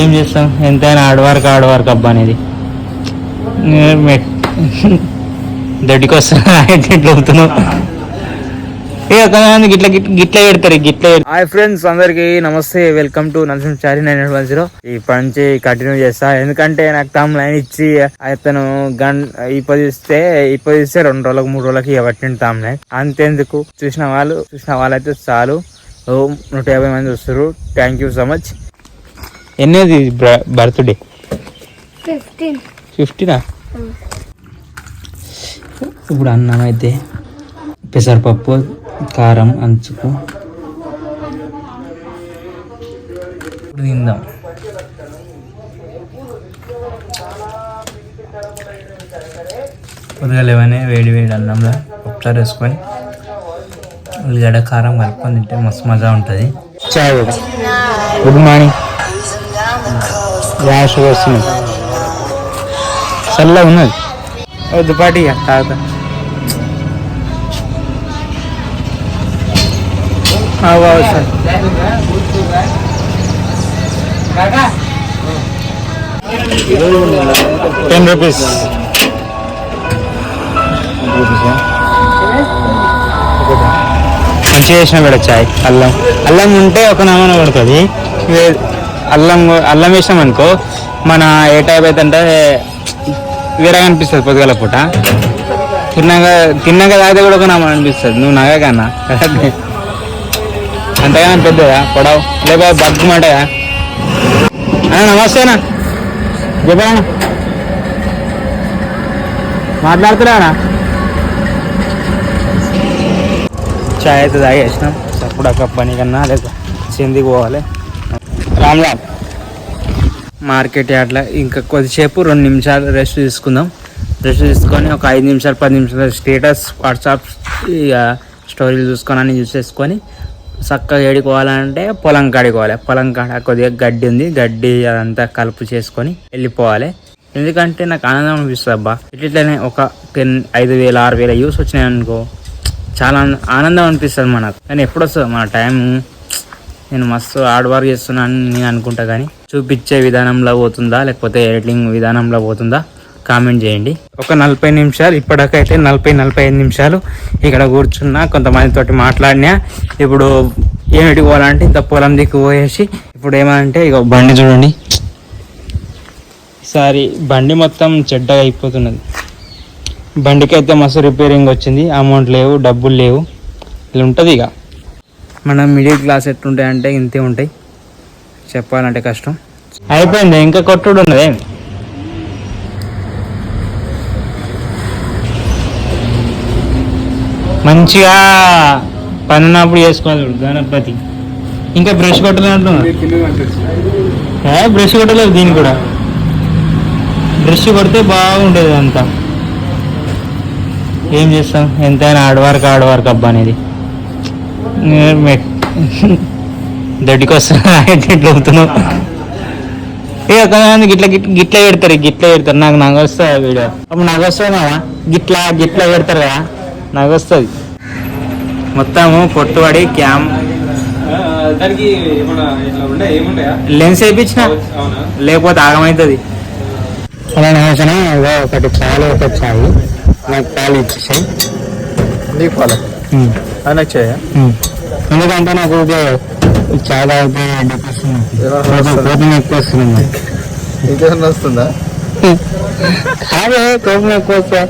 ఏం చేస్తాం? ఎంతైనా ఆడవారికి ఆడవారికి అబ్బా అనేది. దొడ్డికి వస్తున్నా ఇట్లా అవుతున్నావు? ఏ కొంతమంది గిట్ల గిట్ల పెడతారు గిట్ల హాయ్ ఫ్రెండ్స్ అందరికి నమస్తే welcome to Narasimha Chari nine one zero. ఈ నుంచి కంటిన్యూ చేస్తా. ఎందుకంటే నాకు తమ్ లైన్ ఇచ్చి అతను గన్ ఇప్పదిస్తే ఇప్పదిస్తే రెండు రోజులకు మూడు రోజులకి ఇవ్వట్టింది తమ్ లైన్. అంతేందుకు? చూసిన వాళ్ళు చూసిన వాళ్ళైతే చాలు. ఓ నూట యాభై మంది వస్తారు థ్యాంక్ యూ సో మచ్ ఎన్నోది బర్త్డే? ఫిఫ్టీన్. ఫిఫ్టీనా? ఇప్పుడు అన్నం అయితే పెసరపప్పు కారం అంచుకు. ఇప్పుడు తిందాం. ఉదయాలు ఏమైనా వేడి వేడి అన్నంలో ఒకసారి వేసుకొని ఉల్లిగడ్డ కారం కలుపుకొని తింటే మస్తు మజా ఉంటుంది. చాయ్. Good morning. గ్యాస్ వస్తుంది చల్లగా ఉన్నది వద్దు పాటి తాగుతా సార్. Ten rupees. మంచిగా చేసిన కూడా చాయ్. అల్లం. అల్లం ఉంటే ఒక నమూన పడుతుంది. అల్లం అల్లం వేసినాం అనుకో మన ఏ టైప్ అయితే అంటే వేరేగా అనిపిస్తుంది పొద్దుగల పూట. తిన్నాక తిన్నాక తాగితే కూడా ఒక నమూన అనిపిస్తుంది. నువ్వు నగా కన్నా అంతగా పెద్దదా పొడవు. లేకపోతే బతుకుమంటగా అన్న నమస్తేనా చెప్పనా మాట్లాడుతున్నానా చాయ్ అయితే తాగేసినాం. సప్పుడు ఒక పని కన్నా లేదా చిందికి పోవాలి. రామ్ రామ్. మార్కెట్ యార్డ్లో ఇంకా కొద్దిసేపు రెండు నిమిషాలు రెస్ట్ తీసుకుందాం. రెస్ట్ తీసుకొని ఒక ఐదు నిమిషాలు పది నిమిషాలు స్టేటస్ వాట్సాప్ ఇక స్టోరీలు చూసుకొని అన్ని చూసేసుకొని చక్కగా ఏడుకోవాలంటే పొలం కాడికి పొలం కాడ కొద్దిగా గడ్డి ఉంది. గడ్డి అదంతా కలుపు చేసుకొని వెళ్ళిపోవాలి. ఎందుకంటే నాకు ఆనందం అనిపిస్తుంది అబ్బా. ఇట్లనే ఒక టెన్ ఐదు వేల ఆరు వేల యూస్ వచ్చినాయి అనుకో చాలా ఆనందం అనిపిస్తుంది మనకు కానీ ఎప్పుడు వస్తుంది మన టైం నేను మస్తు హార్డ్ వర్క్ చేస్తున్నాను నేను అనుకుంటా కానీ చూపించే విధానంలో పోతుందా లేకపోతే ఎడిటింగ్ విధానంలో పోతుందా? కామెంట్ చేయండి. ఒక నలభై నిమిషాలు ఇప్పటికైతే నలభై నలభై ఐదు నిమిషాలు ఇక్కడ కూర్చున్నా కొంతమందితోటి మాట్లాడినా. ఇప్పుడు ఏమిటి పోవాలంటే ఇంత పొలం దిక్కు పోయేసి ఇప్పుడు ఏమంటే ఇక బండి చూడండి. ఈసారి బండి మొత్తం చెడ్డగా అయిపోతున్నది. బండికి అయితే మస్తు రిపేరింగ్ వచ్చింది అమౌంట్ లేవు డబ్బులు లేవు. ఇలా ఉంటుంది ఇక. మన మిడిల్ క్లాస్ ఎట్లుంటాయి అంటే ఇంతే ఉంటాయి. చెప్పాలంటే కష్టం. అయిపోయింది ఇంకా కొట్టుడు ఉన్నది. మంచిగా పన్నప్పుడు చేసుకోవాలి చూడు గణపతి. ఇంకా బ్రష్ కొట్టలేదు ఏ బ్రష్ కొట్టలేదు దీన్ని కూడా. బ్రష్ కొడితే బాగుండేది అంతా. ఏం చేస్తాం? ఎంతైనా ఆడవారికి ఆడవారికి అబ్బా అనేది. దొడ్డికి వస్తున్నా ఇట్లా అవుతున్నావు? ఏ కొంతమంది గిట్ల గిట్ల గిట్ల పెడతారు గిట్ల పెడతారు. నాకు నాకు వస్తుంది వీడియో. అప్పుడు నాకు వస్తుంది గిట్ల గిట్ల పెడతారు కదా? నాకు వస్తుంది మొత్తము పొట్టుబడి క్యామ్ లెన్స్ వేయించిన? లేకపోతే ఆగమవుతుంది అలా నమసిన ఒకటి చాలు ఒకటి చాలు. నాకు పాలు ఇచ్చేసాయి. నీకు పాల చేయ. ఎందుకంటే నాకు చాలా అయితే కోపం ఎక్కువ వస్తుంది ఇంకేమన్నా వస్తుందా? కాదే కోపం ఎక్కువ వస్తా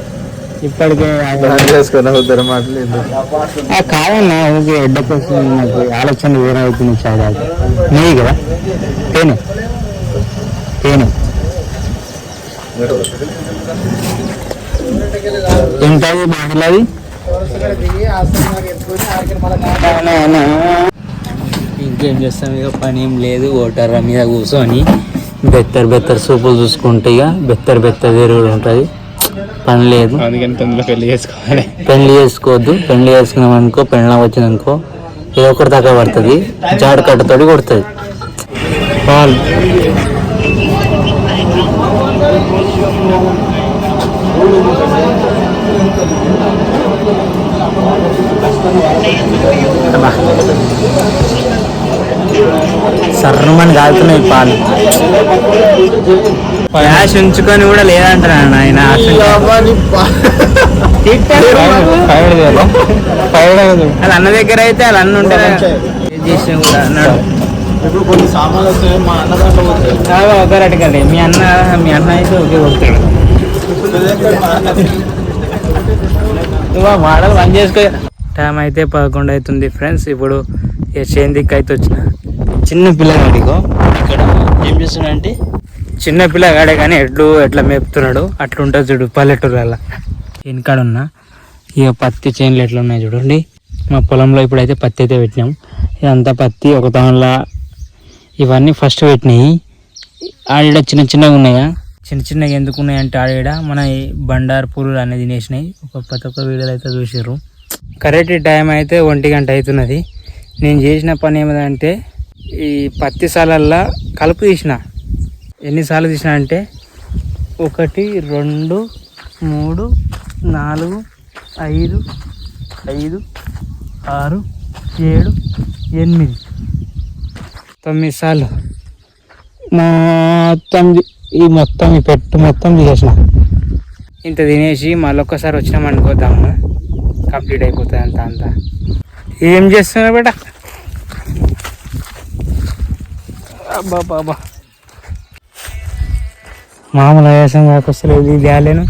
ఇప్పటికే మాటలు కాదన్నా ఎడ్డకు వస్తుంది నాకు ఆలోచన వేరే అవుతుంది చాలా. నెయ్యి కదా? తేనె. తేనె. ఎంత బాగున్నది ఇంకేం చేస్తాం? ఇక పని ఏం లేదు. ఓటర్ల మీద కూర్చొని బెత్తర్ బెత్తర్ సూపులు చూసుకుంటే ఇక బెత్తర్ బెత్తర్ తిరుగుడు ఉంటుంది. పని లేదు. పెళ్ళి చేసుకోవాలి. పెళ్ళి చేసుకోవద్దు. పెళ్ళి చేసుకున్నాం అనుకో పెళ్ళం వచ్చిందనుకో ఏదో ఒకటి దాకా పడుతుంది. జాడ కట్టతోటి కొడుతుంది. పాలు. సర్రమని కాలుతున్నాయి పాలు. క్యాష్ ఉంచుకొని కూడా లేదంటారా ఆయన వాళ్ళ అన్న దగ్గర అయితే వాళ్ళ అన్న ఉంటే చేసిన కూడా అన్నాడు. ఇప్పుడు కొన్ని సామాన్లు వస్తాయి మా అన్న దాంట్లో పోతాయి. మీ అన్న మీ అన్న అయితే ఒకే నువ్వు మోడల్ బంద్ చేసుకో. టైం అయితే పదకొండు అవుతుంది ఫ్రెండ్స్ ఇప్పుడు ఏ చేందికి అయితే వచ్చిన. చిన్న పిల్లగాడిగో ఇక్కడ ఏం చేస్తున్నా అంటే చిన్న పిల్లగాడే కానీ ఎడ్లు ఎట్లా మేపుతున్నాడు. అట్లా ఉంటుంది చూడు పల్లెటూరులలో. వెనకాడ ఉన్నా ఇక పత్తి చేనులు ఎట్లా ఉన్నాయి చూడండి. మా పొలంలో ఇప్పుడైతే పత్తి అయితే పెట్టినాం. ఇదంతా పత్తి ఒక తోనలా ఇవన్నీ ఫస్ట్ పెట్టినాయి. ఆడ చిన్న చిన్నగా ఉన్నాయా చిన్న చిన్నగా ఎందుకున్నాయి అంటే ఆడ మన ఈ బండారు పూలు అనేది తినేసినాయి. ఒక ప్రతి ఒక్క వీడియోలు అయితే చూసారు కరెక్ట్ టైం అయితే ఒంటి గంట అవుతున్నది. నేను చేసిన పని ఏమిటంటే ఈ పత్తి సాలల్లో కలుపు తీసిన. ఎన్నిసార్లు తీసిన అంటే ఒకటి రెండు మూడు నాలుగు ఐదు ఐదు ఆరు ఏడు ఎనిమిది. తొమ్మిది సార్లు. మొత్తం ఈ మొత్తం ఈ పెట్టు మొత్తం తీసేసిన. ఇంత తినేసి మళ్ళీ ఒక్కసారి వచ్చినాం అనుకోద్దాము కంప్లీట్ అయిపోతుంది అంత అంతా. ఏం చేస్తున్నా బేట? అబ్బా బాబా మామూలు ఆయాసం కాకొస్తలేదు ఇది తేలేను